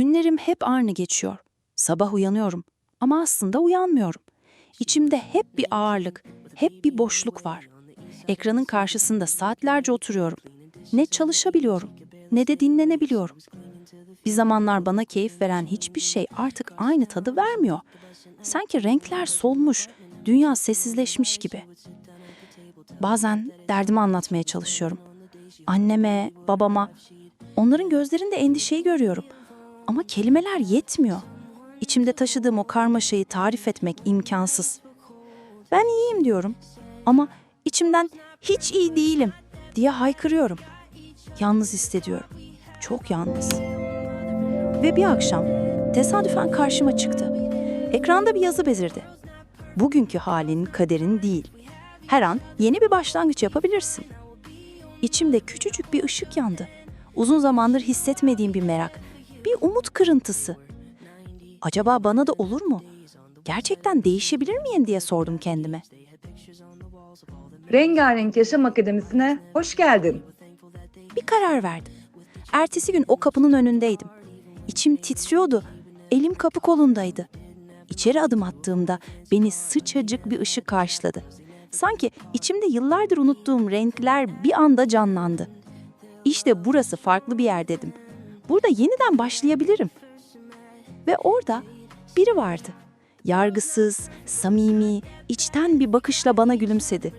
Günlerim hep aynı geçiyor. Sabah uyanıyorum ama aslında uyanmıyorum. İçimde hep bir ağırlık, hep bir boşluk var. Ekranın karşısında saatlerce oturuyorum. Ne çalışabiliyorum, ne de dinlenebiliyorum. Bir zamanlar bana keyif veren hiçbir şey artık aynı tadı vermiyor. Sanki renkler solmuş, dünya sessizleşmiş gibi. Bazen derdimi anlatmaya çalışıyorum. Anneme, babama. Onların gözlerinde endişeyi görüyorum. Ama kelimeler yetmiyor. İçimde taşıdığım o karmaşayı tarif etmek imkansız. Ben iyiyim diyorum ama içimden hiç iyi değilim diye haykırıyorum. Yalnız hissediyorum. Çok yalnız. Ve bir akşam tesadüfen karşıma çıktı. Ekranda bir yazı bezirdi. Bugünkü halin kaderin değil. Her an yeni bir başlangıç yapabilirsin. İçimde küçücük bir ışık yandı. Uzun zamandır hissetmediğim bir merak, bir umut kırıntısı. Acaba bana da olur mu? Gerçekten değişebilir miyim diye sordum kendime. Rengarenk Yaşam Akademisi'ne hoş geldin. Bir karar verdim. Ertesi gün o kapının önündeydim. İçim titriyordu, elim kapı kolundaydı. İçeri adım attığımda beni sıçacık bir ışık karşıladı. Sanki içimde yıllardır unuttuğum renkler bir anda canlandı. İşte burası farklı bir yer dedim. Burada yeniden başlayabilirim. Ve orada biri vardı. Yargısız, samimi, içten bir bakışla bana gülümsedi.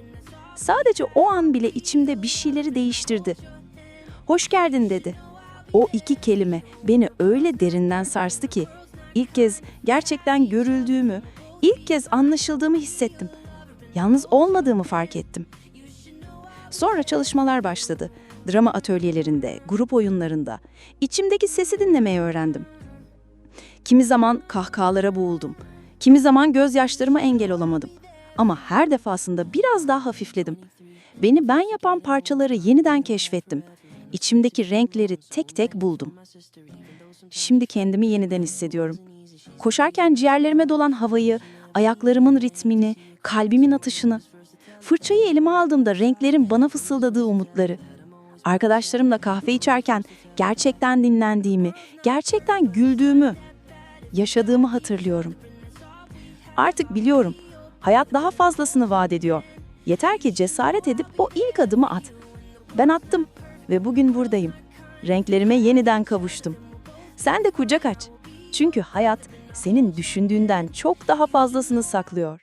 Sadece o an bile içimde bir şeyleri değiştirdi. Hoş geldin dedi. O iki kelime beni öyle derinden sarstı ki ilk kez gerçekten görüldüğümü, ilk kez anlaşıldığımı hissettim. Yalnız olmadığımı fark ettim. Sonra çalışmalar başladı. Drama atölyelerinde, grup oyunlarında. İçimdeki sesi dinlemeyi öğrendim. Kimi zaman kahkahalara boğuldum. Kimi zaman gözyaşlarıma engel olamadım. Ama her defasında biraz daha hafifledim. Beni ben yapan parçaları yeniden keşfettim. İçimdeki renkleri tek tek buldum. Şimdi kendimi yeniden hissediyorum. Koşarken ciğerlerime dolan havayı, ayaklarımın ritmini, kalbimin atışını. Fırçayı elime aldığımda renklerin bana fısıldadığı umutları. Arkadaşlarımla kahve içerken gerçekten dinlendiğimi, gerçekten güldüğümü, yaşadığımı hatırlıyorum. Artık biliyorum, hayat daha fazlasını vaat ediyor. Yeter ki cesaret edip o ilk adımı at. Ben attım ve bugün buradayım. Renklerime yeniden kavuştum. Sen de kucak aç. Çünkü hayat senin düşündüğünden çok daha fazlasını saklıyor.